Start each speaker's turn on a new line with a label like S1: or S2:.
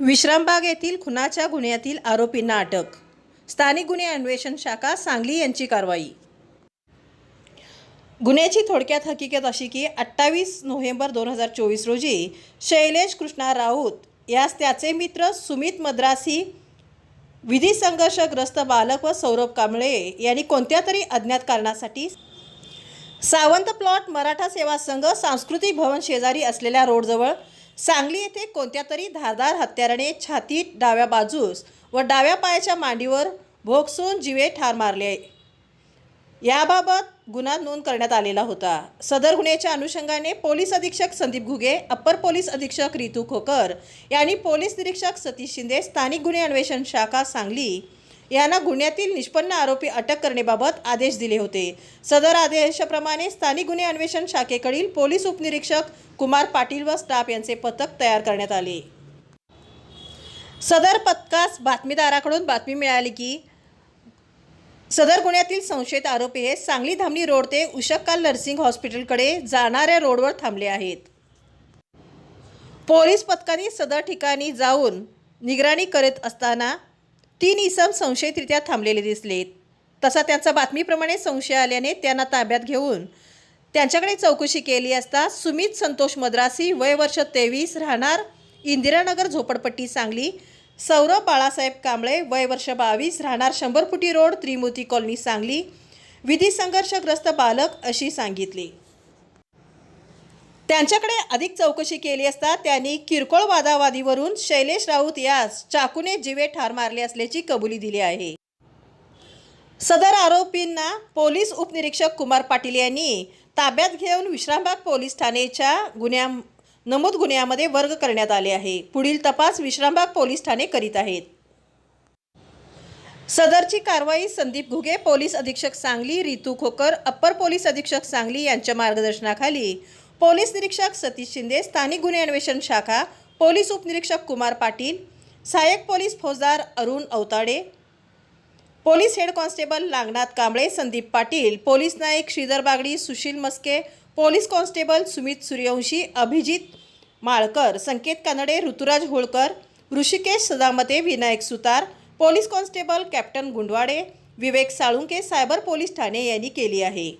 S1: विश्रामबाग येथील खुनाच्या गुन्ह्यातील आरोपींना अटक स्थानिक गुन्हे अन्वेषण शाखा सांगली यांची कारवाई. गुन्ह्याची थोडक्यात हकीकत अशी की अठ्ठावीस नोव्हेंबर दोन हजार चोवीस रोजी शैलेश कृष्णा राऊत यास त्याचे मित्र सुमित मद्रासी विधी संघर्षग्रस्त बालक व सौरभ कांबळे यांनी कोणत्या तरी अज्ञात कारणासाठी सावंत प्लॉट मराठा सेवा संघ सांस्कृतिक भवन शेजारी असलेल्या रोडजवळ सांगली येथे कोणत्या तरी धारदार हत्याराने छातीत डाव्या बाजूस व डाव्या पायाच्या मांडीवर भोगसून जिवे ठार मारले. याबाबत गुन्हा नोंद करण्यात आलेला होता. सदर गुन्ह्याच्या अनुषंगाने पोलीस अधीक्षक संदीप घुगे अप्पर पोलीस अधीक्षक रितू खोकर यांनी पोलीस निरीक्षक सतीश शिंदे स्थानिक गुन्हे अन्वेषण शाखा सांगली यांना गुन्ह्यातील निष्पन्न आरोपी अटक करण्याबाबत आदेश दिले होते. सदर आदेशाप्रमाणे स्थानिक गुन्हे अन्वेषण शाखेकडील पोलीस उपनिरीक्षक कुमार पाटील व स्टाफ यांचे पथक तयार करण्यात आले. सदर पथकास बातमीदाराकडून बातमी मिळाली की सदर गुन्ह्यातील संशयित आरोपी हे सांगली धामणी रोड ते उशक्काल नर्सिंग हॉस्पिटलकडे जाणाऱ्या रोडवर थांबले आहेत. पोलीस पथकाने सदर ठिकाणी जाऊन निगराणी करत असताना तीन इसम संशयितरित्या थांबलेले दिसले. तसा त्यांचा बातमीप्रमाणे संशय आल्याने त्यांना ताब्यात घेऊन त्यांच्याकडे चौकशी केली असता सुमित संतोष मद्रासी वय वर्ष तेवीस राहणार इंदिरानगर झोपडपट्टी सांगली सौरभ बाळासाहेब कांबळे वय वर्ष बावीस राहणार शंभर फुटी रोड त्रिमूर्ती कॉलनी सांगली विधी संघर्षग्रस्त बालक अशी सांगितली. त्यांच्याकडे अधिक चौकशी केली असता त्यांनी किरकोळ वादावादीवरून शैलेश राऊत यास चाकूने जिवे ठार मारले असल्याची कबुली दिली आहे. सदर आरोपींना पोलीस उपनिरीक्षक कुमार पाटील यांनी ताब्यात घेऊन विश्रामबाग पोलीस ठाणेच्या गुन्ह्या नमूद गुन्ह्यामध्ये वर्ग करण्यात आले आहे. पुढील तपास विश्रामबाग पोलीस ठाणे करीत आहेत. सदरची कारवाई संदीप घुगे पोलीस अधीक्षक सांगली रितू खोकर अप्पर पोलीस अधीक्षक सांगली यांच्या मार्गदर्शनाखाली पोलीस निरीक्षक सतीश शिंदे स्थानिक गुन्हे अन्वेषण शाखा पोलीस उपनिरीक्षक कुमार पाटील सहाय्यक पोलीस फौजदार Arun Avtade police head constable Nagnath Kamble Sandeep Patil police नायक Shridhar Bagdi Sushil Maske police constable Sumit Suryavanshi Abhijit Malkar Sanket Kanade Rituraj Holkar Hrishikesh Sadamate Vinayak Sutar police constable captain Gundwade Vivek Salunke cyber police Thane यांनी केली आहे.